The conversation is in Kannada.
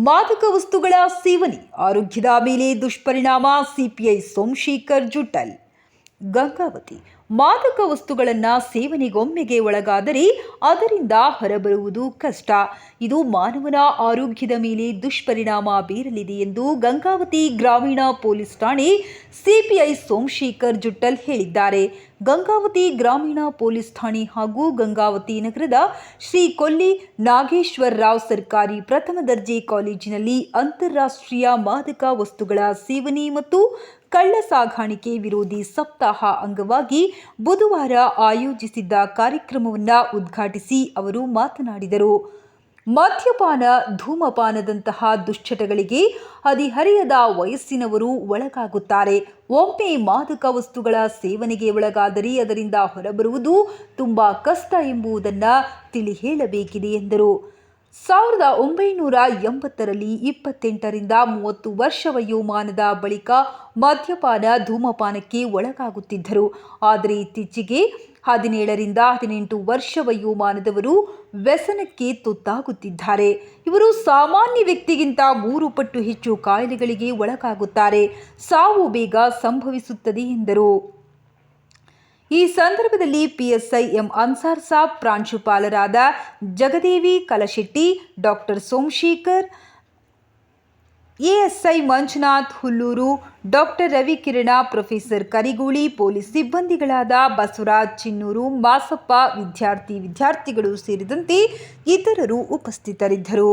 ಮಾದಕ ವಸ್ತುಗಳ ಸೇವನೆ ಆರೋಗ್ಯದ ಮೇಲೆ ದುಷ್ಪರಿಣಾಮ ಸಿಪಿಐ ಸೋಮಶೇಖರ್ ಜುಟಲ್ ಗಂಗಾವತಿ ಮಾದಕ ವಸ್ತುಗಳನ್ನು ಸೇವನೆಗೊಮ್ಮೆಗೆ ಒಳಗಾದರೆ ಅದರಿಂದ ಹೊರಬರುವುದು ಕಷ್ಟ. ಇದು ಮಾನವನ ಆರೋಗ್ಯದ ಮೇಲೆ ದುಷ್ಪರಿಣಾಮ ಬೀರಲಿದೆ ಎಂದು ಗಂಗಾವತಿ ಗ್ರಾಮೀಣ ಪೊಲೀಸ್ ಠಾಣೆ ಸಿಪಿಐ ಸೋಮಶೇಖರ್ ಜುಟ್ಟಲ್ ಹೇಳಿದ್ದಾರೆ. ಗಂಗಾವತಿ ಗ್ರಾಮೀಣ ಪೊಲೀಸ್ ಠಾಣೆ ಹಾಗೂ ಗಂಗಾವತಿ ನಗರದ ಶ್ರೀ ಕೊಲ್ಲಿ ನಾಗೇಶ್ವರ ರಾವ್ ಸರ್ಕಾರಿ ಪ್ರಥಮ ದರ್ಜೆ ಕಾಲೇಜಿನಲ್ಲಿ ಅಂತಾರಾಷ್ಟ್ರೀಯ ಮಾದಕ ವಸ್ತುಗಳ ಸೇವನೆ ಮತ್ತು ಕಳ್ಳ ಸಾಗಾಣಿಕೆ ವಿರೋಧಿ ಸಪ್ತಾಹ ಅಂಗವಾಗಿ ಬುಧವಾರ ಆಯೋಜಿಸಿದ್ದ ಕಾರ್ಯಕ್ರಮವನ್ನು ಉದ್ಘಾಟಿಸಿ ಅವರು ಮಾತನಾಡಿದರು. ಮದ್ಯಪಾನ, ಧೂಮಪಾನದಂತಹ ದುಶ್ಚಟಗಳಿಗೆ ಹದಿಹರೆಯದ ವಯಸ್ಸಿನವರು ಒಳಗಾಗುತ್ತಾರೆ. ಒಮ್ಮೆ ಮಾದಕ ವಸ್ತುಗಳ ಸೇವನೆಗೆ ಒಳಗಾದರೆ ಅದರಿಂದ ಹೊರಬರುವುದು ತುಂಬ ಕಷ್ಟ ಎಂಬುದನ್ನು ತಿಳಿ ಹೇಳಬೇಕಿದೆ ಎಂದರು. ಸಾವಿರದ ಒಂಬೈನೂರ ಎಂಬತ್ತರಲ್ಲಿ ಇಪ್ಪತ್ತೆಂಟರಿಂದ ಮೂವತ್ತು ವರ್ಷ ವಯೋಮಾನದ ಬಳಿಕ ಮದ್ಯಪಾನ ಧೂಮಪಾನಕ್ಕೆ ಒಳಗಾಗುತ್ತಿದ್ದರು. ಆದರೆ ಇತ್ತೀಚೆಗೆ ಹದಿನೇಳರಿಂದ ಹದಿನೆಂಟು ವರ್ಷ ವಯೋಮಾನದವರು ವ್ಯಸನಕ್ಕೆ ತುತ್ತಾಗುತ್ತಿದ್ದಾರೆ. ಇವರು ಸಾಮಾನ್ಯ ವ್ಯಕ್ತಿಗಿಂತ ಮೂರು ಪಟ್ಟು ಹೆಚ್ಚು ಕಾಯಿಲೆಗಳಿಗೆ ಒಳಗಾಗುತ್ತಾರೆ. ಸಾವು ಬೇಗ ಸಂಭವಿಸುತ್ತದೆ ಎಂದರು. ಈ ಸಂದರ್ಭದಲ್ಲಿ ಪಿಎಸ್ಐ ಎಂ ಅನ್ಸಾರ್ ಸಾಬ್ ಪ್ರಾಂಶುಪಾಲರಾದ Jagadevi Kalashetti, doctor Somashekhar, ASI Manjunath Hulluru, doctor Ravikirana, professor Kariguli, police ಸಿಬ್ಬಂದಿಗಳಾದ Basavaraj Chinnur, Masappa ವಿದ್ಯಾರ್ಥಿ ವಿದ್ಯಾರ್ಥಿಗಳು ಸೇರಿದಂತೆ ಇತರರು ಉಪಸ್ಥಿತರಿದ್ದರು.